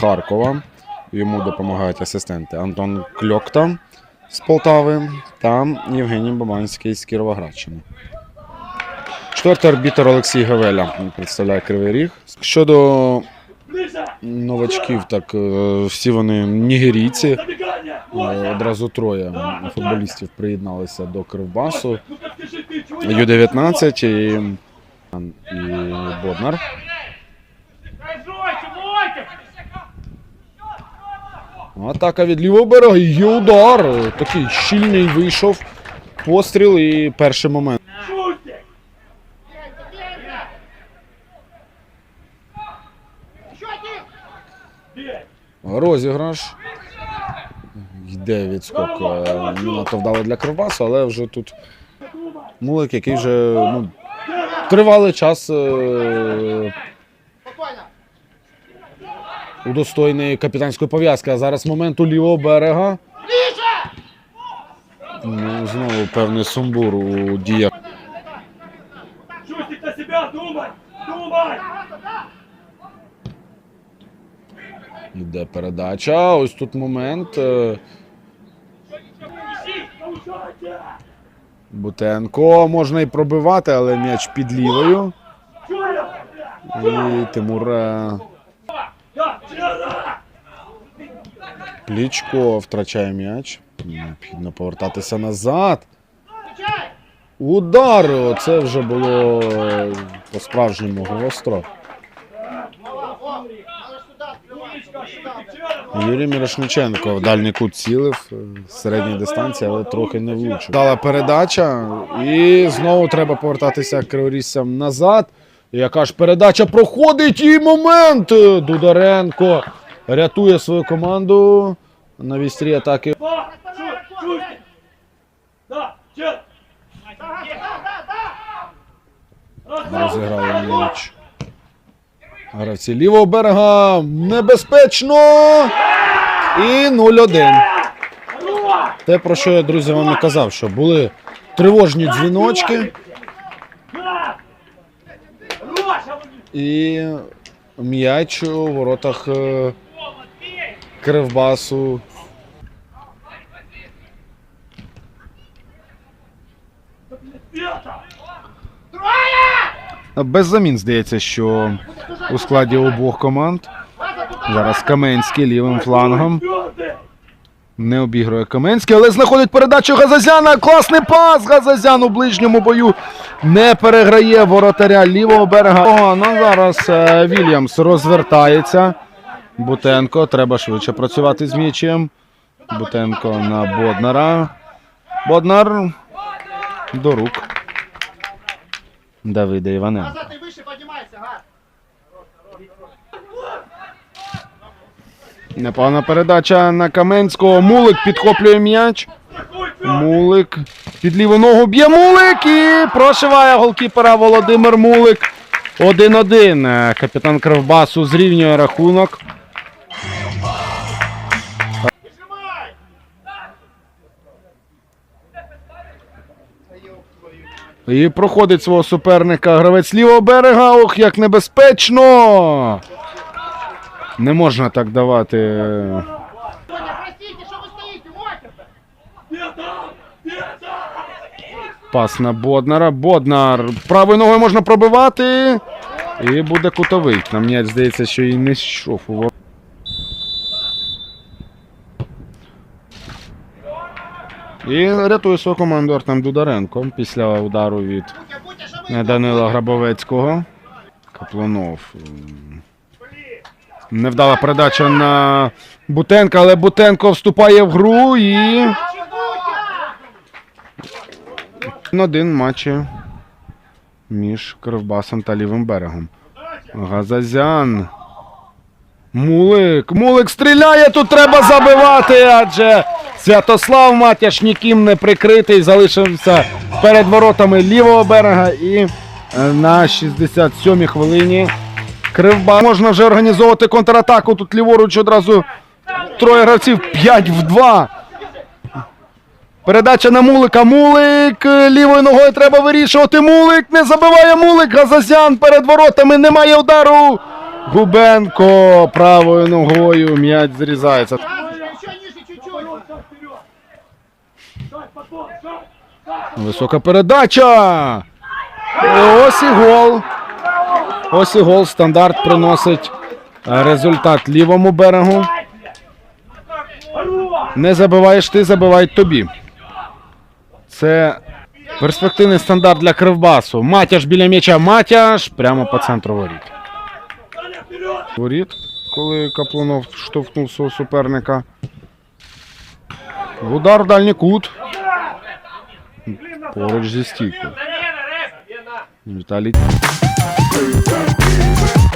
Харкова. Йому допомагають асистенти Антон Кльокта з Полтави та Євгеній Бабанський з Кіровоградщини. Четвертий арбітр Олексій Гавеля представляє Кривий Ріг. Щодо новачків, так е, всі вони нігерійці. Е, Одразу троє футболістів приєдналися до Кривбасу. Ю-19 і, і Боднар. Атака від лівого берега. Є удар. Такий щільний вийшов. Постріл і перший момент. Розіграш. Йде відскок. е, Не вдало для Кривбасу, але вже тут мулик, який вже ну, тривалий час е, удостойний капітанської пов'язки. А зараз момент у лівого берега. Ну, знову певний сумбур у діях. Чустик на себя, думай! Думай! Йде передача. Ось тут момент. е, Бутенко можна і пробивати, але м'яч під лівою. І Тимур Плічко втрачає м'яч. Необхідно повертатися назад. Удар! Це вже було по-справжньому гостро. Юрій Мірошниченко в дальній кут цілив з середньої дистанції, але трохи не влучив. Дала передача, і знову треба повертатися криворізцям назад. Яка ж передача проходить і момент! Дударенко рятує свою команду на вістрі атаки. Розіграли м'яч. Гравці лівого берега небезпечно. І 0-1. Те, про що я, друзі, вам і казав, що були тривожні дзвіночки і м'яч у воротах е, Кривбасу. Без замін здається, що у складі обох команд. Зараз Каменський лівим флангом. Не обігрує Каменський, але знаходить передачу Газазяна. Класний пас! Газазян у ближньому бою не переграє воротаря лівого берега. О, ну зараз е, Вільямс розвертається. Бутенко. Треба швидше працювати з м'ячем. Бутенко на Боднара. Боднар до рук. Давида Іваненка. Непогана передача на Каменського. Мулик підхоплює м'яч. Мулик під ліву ногу б'є Мулик і прошиває голкіпера Володимир Мулик. 1-1. Е, Капітан Кривбасу зрівнює рахунок. І проходить свого суперника гравець лівого берега. Ох, як небезпечно! Не можна так давати. Пас на Боднара. Боднар. Правою ногою можна пробивати. І буде кутовий. Нам м'яч здається, що і не йшов І рятує свою команду Артем Дударенко після удару від Данила Грабовецького. Каплунов. Невдала передача на Бутенка, але Бутенко вступає в гру і. Один матчі між Кривбасом та лівим берегом. Газазян. Мулик. Мулик стріляє. Тут треба забивати, адже Святослав Матяш ніким не прикритий. Залишився перед воротами лівого берега. І е, на 67-й хвилині Кривбас. Можна вже організовувати контратаку. Тут ліворуч одразу троє гравців 5 в 2. Передача на Мулика. Мулик е, лівою ногою треба вирішувати. Мулик не забиває Мулик. Газазян перед воротами. Немає удару. Губенко правою ногою м'яч зрізається. Висока передача. Ось і гол. Ось і гол. Стандарт приносить е, результат лівому берегу. Не забиваєш ти, забивають тобі. Це перспективний стандарт для Кривбасу. Матяш біля м'яча. Матяш прямо по центру воріт. Воріт, коли Каплунов штовхнув свого суперника. Удар в дальній кут. Поруч зі стійкою. Віталій. baby, baby, baby.